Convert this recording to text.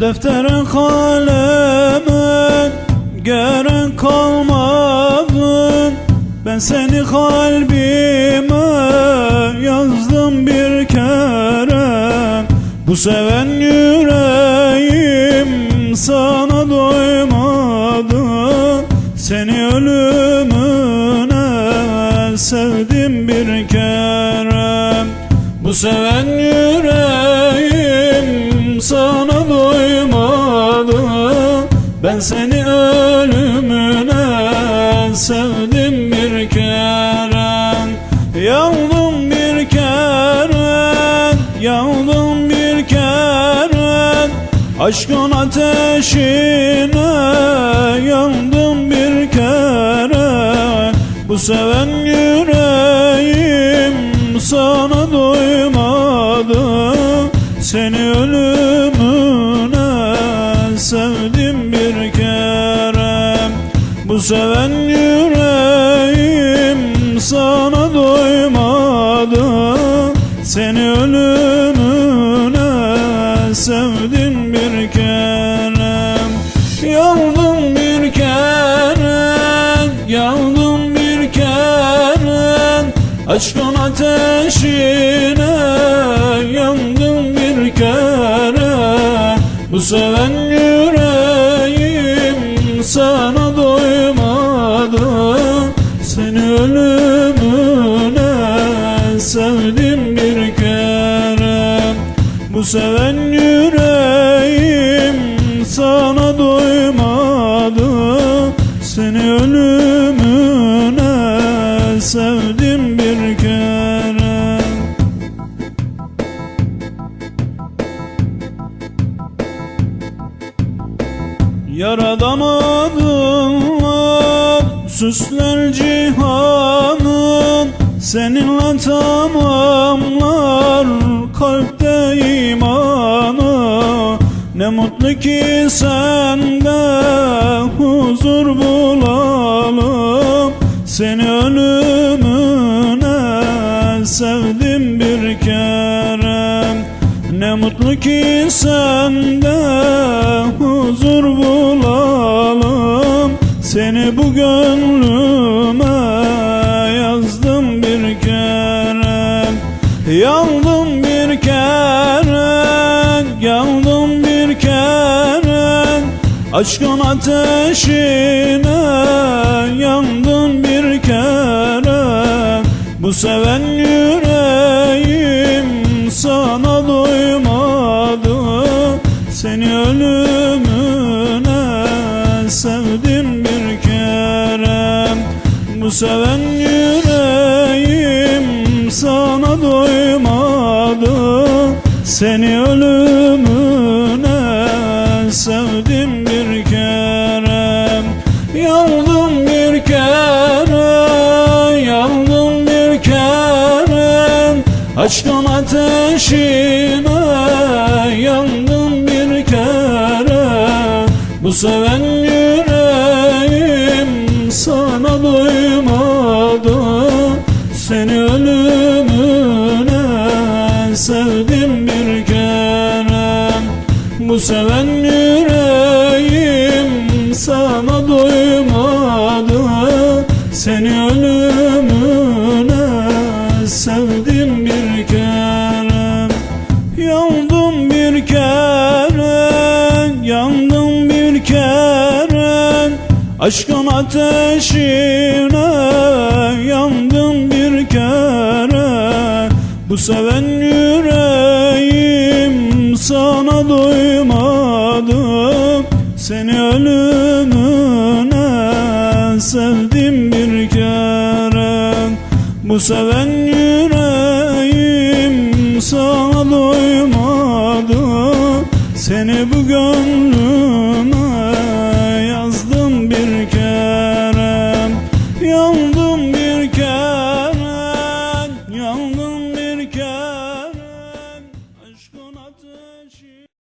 Deftere kaleme gerek kalmadın Ben seni kalbime yazdım bir kere. Bu seven yüreğim sana doymadı. Seni ölümüne sevdim bir kere. Bu seven yüreğim Ben seni ölümüne sevdim bir kere. Yandım bir kere, yandım bir kere. Aşkın ateşine yandım bir kere. Bu seven yüreğim sana doymadı. Seni ölümüne Bu seven yüreğim sana doymadı Seni ölümüne sevdim bir kere Yandım bir kere, yandım bir kere Aşkın ateşine yandım bir kere Bu seven yüreğim sana ölümüne sevdim bir kere. Bu seven yüreğim sana doymadı. Seni ölümüne sevdim bir kere. Yaradan adınla süsler cihanın Seninle tamamlar kalpte imanı. Ne mutlu ki sende huzur bulalım. Seni ölümüne sevdim bir kere. Ne mutlu ki sende huzur bulalım Seni bu gönlüme yazdım bir kere. Yandım bir kere, yandım bir kere. Aşkın ateşine yandım bir kere. Bu seven yüreğim sana doymadı Seni ölümüne sevdim Bu seven yüreğim sana doymadı. Seni ölümüne sevdim bir kere. Yandım bir kere, yandım bir kere. Aşkın ateşine yandım bir kere. Bu seven yüreğim Bu seven yüreğim sana doymadı. Seni ölümüne sevdim bir kere. Yandım bir kere, yandım bir kere. Aşkın ateşine yandım bir kere. Bu seven yüreğim Seni ölümüne sevdim bir kere. Bu seven yüreğim sana doymadı. Seni bu gönlüme